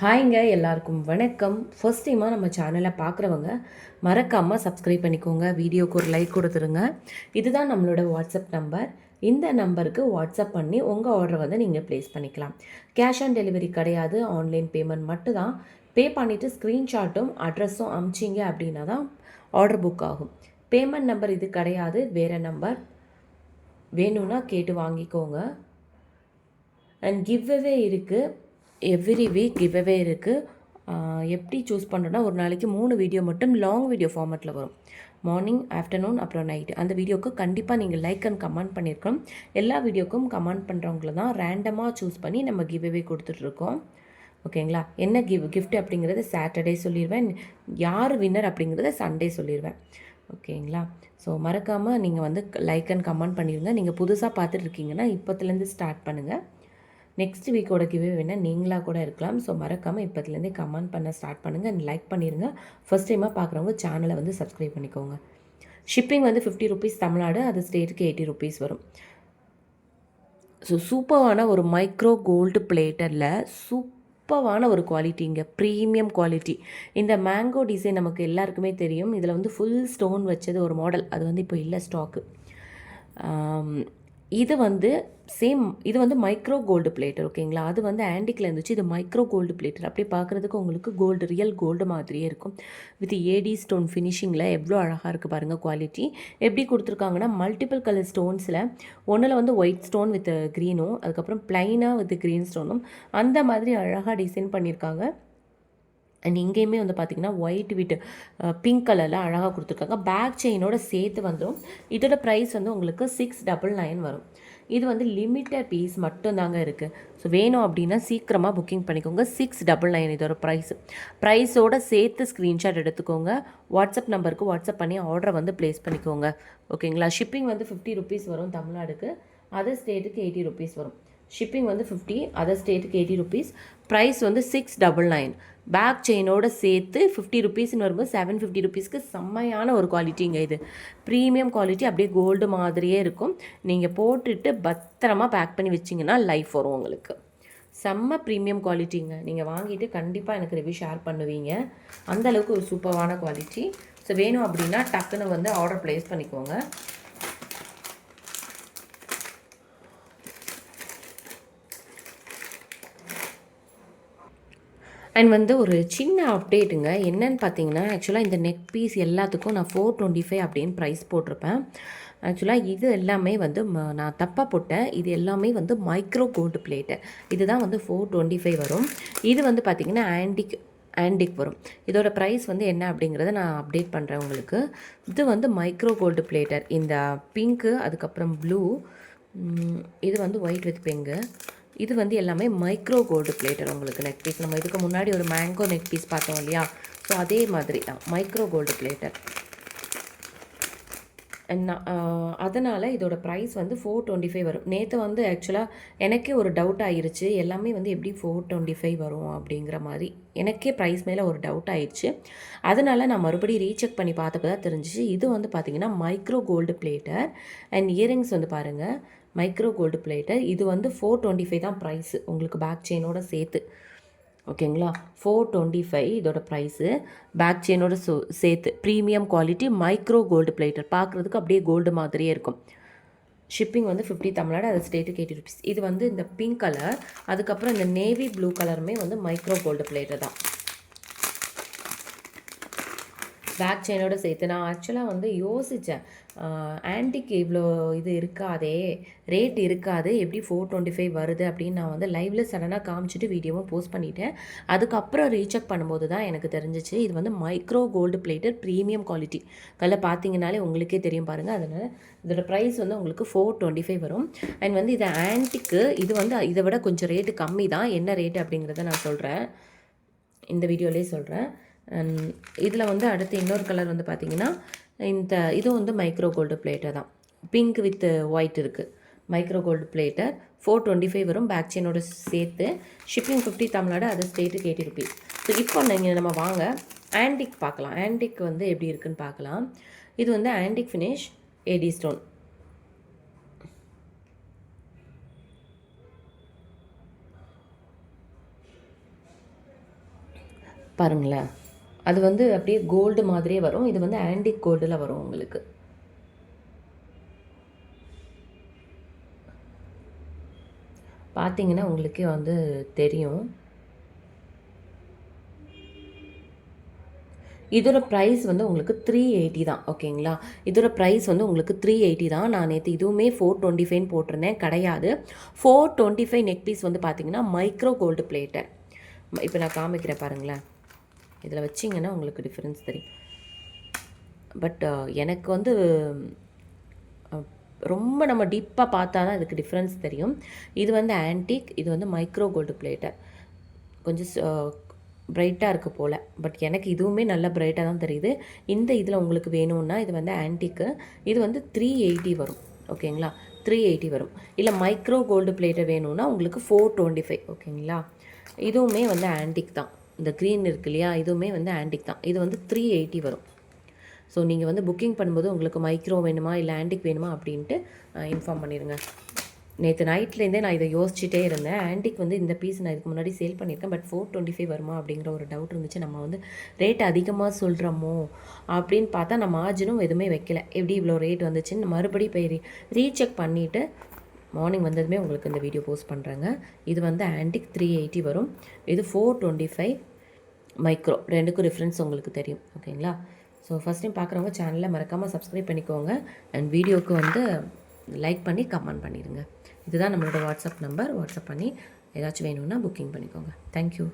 ஹாய்ங்க எல்லாருக்கும் வணக்கம். ஃபர்ஸ்ட் டைமாக நம்ம சேனலை பார்க்குறவங்க மறக்காமல் சப்ஸ்கிரைப் பண்ணிக்கோங்க. வீடியோக்கு ஒரு லைக் கொடுத்துருங்க. இதுதான் நம்மளோட வாட்ஸ்அப் நம்பர் இந்த நம்பருக்கு வாட்ஸ்அப் பண்ணி உங்கள் ஆர்டரை வந்து நீங்கள் ப்ளேஸ் பண்ணிக்கலாம். கேஷ் ஆன் டெலிவரி கிடையாது. ஆன்லைன் பேமெண்ட் மட்டும் தான் பே பண்ணிவிட்டு ஸ்க்ரீன்ஷாட்டும் அட்ரஸும் அமிச்சிங்க அப்படின்னா தான் ஆர்டர் புக் ஆகும். பேமெண்ட் நம்பர் இது கிடையாது. வேறு நம்பர் வேணும்னா கேட்டு வாங்கிக்கோங்க. அண்ட் கிவ்வே இருக்குது எவ்ரி வீக் கிவ்அவே இருக்குது எப்படி சூஸ் பண்ணுறோன்னா ஒரு நாளைக்கு மூணு வீடியோ மட்டும் லாங் வீடியோ ஃபார்மேட்டில் வரும். மார்னிங் ஆஃப்டர்நூன் அப்புறம் நைட்டு அந்த வீடியோக்கு கண்டிப்பாக நீங்கள் லைக் அண்ட் கமெண்ட் பண்ணியிருக்கோம் எல்லா வீடியோக்கும் கமெண்ட் பண்ணுறவங்கள தான் ரேண்டமாக சூஸ் பண்ணி நம்ம கிவ்அவே கொடுத்துட்ருக்கோம் ஓகேங்களா என்ன கிவ் கிஃப்ட் அப்படிங்கிறது சாட்டர்டே சொல்லிடுவேன் யார் வின்னர் அப்படிங்கிறத சண்டே சொல்லிடுவேன் ஓகேங்களா ஸோ மறக்காமல் நீங்கள் வந்து லைக் அண்ட் கமெண்ட் பண்ணிடுங்க நீங்கள் புதுசாக பார்த்துட்டு இருக்கீங்கன்னா இப்போத்துலேருந்து ஸ்டார்ட் பண்ணுங்கள் நெக்ஸ்ட் வீக்கோட கிவே வேணால் நீங்களாக கூட இருக்கலாம். ஸோ மறக்காமல் இப்போத்துலேருந்தே கமெண்ட் பண்ண ஸ்டார்ட் பண்ணுங்கள் அண்ட் லைக் பண்ணிடுங்க ஃபஸ்ட் டைமாக பார்க்குறவங்க சேனலை வந்து சப்ஸ்கிரைப் பண்ணிக்கோங்க. ஷிப்பிங் வந்து ஃபிஃப்டி ருபீஸ் தமிழ்நாடு அது ஸ்டேட்டுக்கு எயிட்டி ருபீஸ் வரும். ஸோ சூப்பரான ஒரு மைக்ரோ கோல்டு பிளேட்டரில் சூப்பரான ஒரு குவாலிட்டிங்க ப்ரீமியம் குவாலிட்டி இந்த மேங்கோ டிசைன் நமக்கு எல்லாருக்குமே தெரியும். இதில் வந்து ஃபுல் ஸ்டோன் வச்சது ஒரு மாடல் அது வந்து இப்போ இல்லை ஸ்டாக்கு இது வந்து சேம் இது வந்து மைக்ரோ கோல்டு பிளேட்டர் ஓகேங்களா அது வந்து ஆன்டிக்கில் இருந்துச்சு. இது மைக்ரோ கோல்டு பிளேட்டர் அப்படி பார்க்குறதுக்கு உங்களுக்கு கோல்டு ரியல் கோல்டு மாதிரியே இருக்கும். வித் ஏடி ஸ்டோன் ஃபினிஷிங்கில் எவ்வளோ அழகாக இருக்குது பாருங்கள் குவாலிட்டி எப்படி கொடுத்துருக்காங்கன்னா மல்டிபிள் கலர் ஸ்டோன்ஸில் ஒன்றில் வந்து ஒயிட் ஸ்டோன் வித் க்ரீனும் அதுக்கப்புறம் ப்ளைனாக வித் க்ரீன் ஸ்டோனும் அந்த மாதிரி அழகாக டிசைன் பண்ணியிருக்காங்க. அண்ட் இங்கேயுமே வந்து பார்த்தீங்கன்னா ஒயிட் வித் பிங்க் கலரில் அழகாக கொடுத்துருக்காங்க. பேக் செயினோட சேர்த்து வந்துடும் இதோட ப்ரைஸ் வந்து உங்களுக்கு சிக்ஸ் டபுள் நைன் வரும். இது வந்து லிமிட்டட் பீஸ் மட்டும்தாங்க இருக்குது ஸோ வேணும் அப்படின்னா சீக்கிரமாக புக்கிங் பண்ணிக்கோங்க. சிக்ஸ் டபுள் நைன் இதோட ப்ரைஸ் ப்ரைஸோட சேர்த்து ஸ்க்ரீன்ஷாட் எடுத்துக்கோங்க. வாட்ஸ்அப் நம்பருக்கு வாட்ஸ்அப் பண்ணி ஆர்டரை வந்து ப்ளேஸ் பண்ணிக்கோங்க. ஓகேங்களா ஷிப்பிங் வந்து ஃபிஃப்டி ருபீஸ் வரும் தமிழ்நாடுக்கு. அதர் ஸ்டேட்டுக்கு எயிட்டி ருபீஸ் வரும். ஷிப்பிங் வந்து ஃபிஃப்டி அதர் ஸ்டேட்டுக்கு எயிட்டி ருபீஸ் ப்ரைஸ் வந்து சிக்ஸ் டபுள் நைன் பேக் செயினோட சேர்த்து ஃபிஃப்டி ருபீஸ்னு வரும்போது செவன் ஃபிஃப்டி ருபீஸ்க்கு செம்மையான ஒரு குவாலிட்டிங்க இது. ப்ரீமியம் குவாலிட்டி அப்படியே கோல்டு மாதிரியே இருக்கும். நீங்கள் போட்டுட்டு பத்திரமா பேக் பண்ணி வச்சிங்கன்னா லைஃப் வரும் உங்களுக்கு. செம்ம ப்ரீமியம் குவாலிட்டிங்க நீங்கள் வாங்கிட்டு கண்டிப்பாக எனக்கு ரிவ்யூ ஷேர் பண்ணுவீங்க. அந்த அளவுக்கு ஒரு சூப்பரான குவாலிட்டி ஸோ வேணும் அப்படின்னா டக்குன்னு வந்து ஆர்டர் ப்ளேஸ் பண்ணிக்கோங்க. அண்ட் வந்து ஒரு சின்ன அப்டேட்டுங்க என்னன்னு பார்த்தீங்கன்னா ஆக்சுவலாக இந்த நெக் பீஸ் எல்லாத்துக்கும் நான் ஃபோர் டுவெண்ட்டி ஃபைவ் அப்படின்னு ப்ரைஸ் போட்டிருப்பேன். ஆக்சுவலாக இது எல்லாமே வந்து ம- நான் தப்பாக போட்டேன். இது எல்லாமே வந்து மைக்ரோ கோல்டு பிளேட்டு இதுதான் வந்து ஃபோர் டுவெண்ட்டி ஃபைவ் வரும். இது வந்து பார்த்திங்கன்னா ஆன்டிக் ஆன்டிக் வரும். இதோட ப்ரைஸ் வந்து என்ன அப்படிங்கிறத நான் அப்டேட் பண்ணுறேன் உங்களுக்கு. இது வந்து மைக்ரோ கோல்டு பிளேட்டர் இந்த பிங்க்கு அதுக்கப்புறம் ப்ளூ இது வந்து ஒயிட் வித் பிங்கு இது வந்து எல்லாமே மைக்ரோ கோல்டு பிளேட்டர் உங்களுக்கு நெக் பீஸ் நம்ம இதுக்கு முன்னாடி ஒரு மேங்கோ நெக் பீஸ் பார்த்தோம் இல்லையா? ஸோ அதே மாதிரி தான் மைக்ரோ கோல்டு பிளேட்டர் அதனால் இதோட ப்ரைஸ் வந்து ஃபோர் டுவெண்ட்டி ஃபைவ் வரும். நேற்று வந்து ஆக்சுவலாக எனக்கே ஒரு டவுட் ஆயிடுச்சு எல்லாமே வந்து எப்படி ஃபோர் டுவெண்ட்டி ஃபைவ் வரும் அப்படிங்கிற மாதிரி எனக்கே ப்ரைஸ் மேலே ஒரு டவுட் ஆயிடுச்சு அதனால் நான் மறுபடியும் ரீசெக் பண்ணி பார்த்தப்ப தான் தெரிஞ்சிச்சு. இது வந்து பார்த்திங்கன்னா micro gold plater and earrings வந்து பாருங்கள் மைக்ரோ கோல்டு பிளேட்டர் இது வந்து ஃபோர் டுவெண்ட்டி ஃபைவ் தான் ப்ரைஸு உங்களுக்கு பேக் செயினோட சேர்த்து. ஓகேங்களா ஃபோர் டுவெண்ட்டி ஃபைவ் இதோட ப்ரைஸு பேக் செயினோட சோ சேர்த்து. Premium quality micro gold plater பார்க்குறதுக்கு அப்படியே கோல்டு மாதிரியே இருக்கும். ஷிப்பிங் வந்து ஃபிஃப்டி தமிழ்நாடு அது ஸ்டேட்டுக்கு எயிட்டி ருபீஸ் இது வந்து இந்த பிங்க் கலர் அதுக்கப்புறம் இந்த நேவி ப்ளூ கலருமே வந்து மைக்ரோ கோல்டு பிளேட்டர் தான். பேக் செயினோட சேர்த்து நான் ஆக்சுவலாக வந்து யோசித்தேன் ஆன்டிக்கு இவ்வளோ இது இருக்காதே ரேட் இருக்காது எப்படி ஃபோர் டுவெண்ட்டி ஃபைவ் வருது அப்படின்னு நான் வந்து லைவ்ல சடனாக காமிச்சிட்டு வீடியோவும் போஸ்ட் பண்ணிட்டேன். அதுக்கப்புறம் ரீசெக் பண்ணும்போது தான் எனக்கு தெரிஞ்சிச்சு இது வந்து micro gold plater premium quality கல்ல பார்த்தீங்கனாலே உங்களுக்கே தெரியும் பாருங்கள் அதனால் இதோட ப்ரைஸ் வந்து உங்களுக்கு ஃபோர் டுவெண்ட்டி ஃபைவ் வரும். அண்ட் வந்து இது ஆன்டிக்கு இது வந்து இதை விட கொஞ்சம் ரேட்டு கம்மி தான் என்ன ரேட்டு அப்படிங்கிறத நான் சொல்கிறேன் இந்த வீடியோலேயே சொல்கிறேன் இதில் வந்து அடுத்து இன்னொரு கலர் வந்து பார்த்திங்கன்னா இந்த இதுவும் வந்து மைக்ரோ கோல்டு பிளேட்டர் தான். பிங்க் வித் ஒயிட் இருக்குது micro gold plater four twenty five வரும். பேக் செயினோட சேர்த்து ஷிப்பிங் ஃபிஃப்டி தமிழ்நாடு அது ஸ்டேட்டுக்கு எயிட்டி ருபீஸ் ஸோ இப்போ நீங்கள் நம்ம வாங்க. ஆன்டிக் பார்க்கலாம். ஆன்டிக் வந்து எப்படி இருக்குன்னு பார்க்கலாம். இது வந்து ஆன்டிக் ஃபினிஷ் ஏடி ஸ்டோன் பாருங்களேன். அது வந்து அப்படியே கோல்டு மாதிரியே வரும். இது வந்து ஆன்டிக் கோல்டில் வரும் உங்களுக்கு. பார்த்தீங்கன்னா உங்களுக்கே வந்து தெரியும். இதோட ப்ரைஸ் வந்து உங்களுக்கு த்ரீ எயிட்டி தான். ஓகேங்களா இதோட ப்ரைஸ் வந்து உங்களுக்கு த்ரீ எயிட்டி தான். நான் நேற்று இதுவுமே ஃபோர் டுவெண்ட்டி ஃபைவ்னு போட்டிருந்தேன். கிடையாது. Four twenty five neck piece வந்து பார்த்தீங்கன்னா மைக்ரோ கோல்டு பிளேட்டர் இப்போ நான் காமிக்கிறேன் பாருங்களேன். இதில் வச்சிங்கன்னா உங்களுக்கு டிஃப்ரென்ஸ் தெரியும். பட் uh, எனக்கு வந்து ரொம்ப நம்ம டீப்பாக பார்த்தா தான் இதுக்கு டிஃப்ரென்ஸ் தெரியும். இது வந்து ஆன்டிக் இது வந்து மைக்ரோ கோல்டு பிளேட்டர் கொஞ்சம் பிரைட்டாக இருக்குது போல். பட் எனக்கு இதுவுமே நல்ல பிரைட்டாக தான் தெரியுது. இந்த இதில் உங்களுக்கு வேணும்னா இது வந்து ஆன்டிக்கு இது வந்து த்ரீ எயிட்டி வரும். ஓகேங்களா த்ரீ எயிட்டி வரும். இல்லை மைக்ரோ கோல்டு பிளேட்டர் வேணும்னா உங்களுக்கு ஃபோர் டுவெண்ட்டி ஃபைவ் ஓகேங்களா இதுவுமே வந்து ஆன்டிக் தான். இந்த க்ரீன் இருக்கு இல்லையா இதுவுமே வந்து ஆன்டிக் தான். இது வந்து த்ரீ எயிட்டி வரும். ஸோ நீங்கள் வந்து புக்கிங் பண்ணும்போது உங்களுக்கு மைக்ரோ வேணுமா இல்லை ஆன்டிக் வேணுமா அப்படின்ட்டு இன்ஃபார்ம் பண்ணிடுங்க நேற்று நைட்லேருந்தே நான் இதை யோசிச்சுட்டே இருந்தேன். ஆன்டிக் வந்து இந்த பீஸ் நான் இதுக்கு முன்னாடி சேல் பண்ணியிருக்கேன் பட் ஃபோர் டுவெண்ட்டி ஃபைவ் வருமா அப்படிங்கிற ஒரு டவுட் இருந்துச்சு. நம்ம வந்து ரேட் அதிகமாக சொல்கிறோமோ அப்படின்னு பார்த்தா நான் மார்ஜினும் எதுவுமே வைக்கல. எப்படி இவ்வளோ ரேட் வந்துச்சுன்னு மறுபடியும் போய் ரீ ரீசெக் பண்ணிவிட்டு மார்னிங் வந்ததுமே உங்களுக்கு இந்த வீடியோ போஸ்ட் பண்ணுறேங்க இது வந்து ஆன்டிக் த்ரீ எயிட்டி வரும். இது ஃபோர் டுவெண்ட்டி ஃபைவ் மைக்ரோ ரெண்டுக்கும் ரெஃபரன்ஸ் உங்களுக்கு தெரியும் ஓகேங்களா ஸோ ஃபஸ்ட் டைம் பார்க்குறவங்க சேனலை மறக்காமல் சப்ஸ்கிரைப் பண்ணிக்கோங்க. அண்ட் வீடியோவுக்கு வந்து லைக் பண்ணி கமெண்ட் பண்ணிடுங்க இதுதான் நம்மளோட வாட்ஸ்அப் நம்பர் வாட்ஸ்அப் பண்ணி ஏதாச்சும் வேணும்னா புக்கிங் பண்ணிக்கோங்க. தேங்க்யூ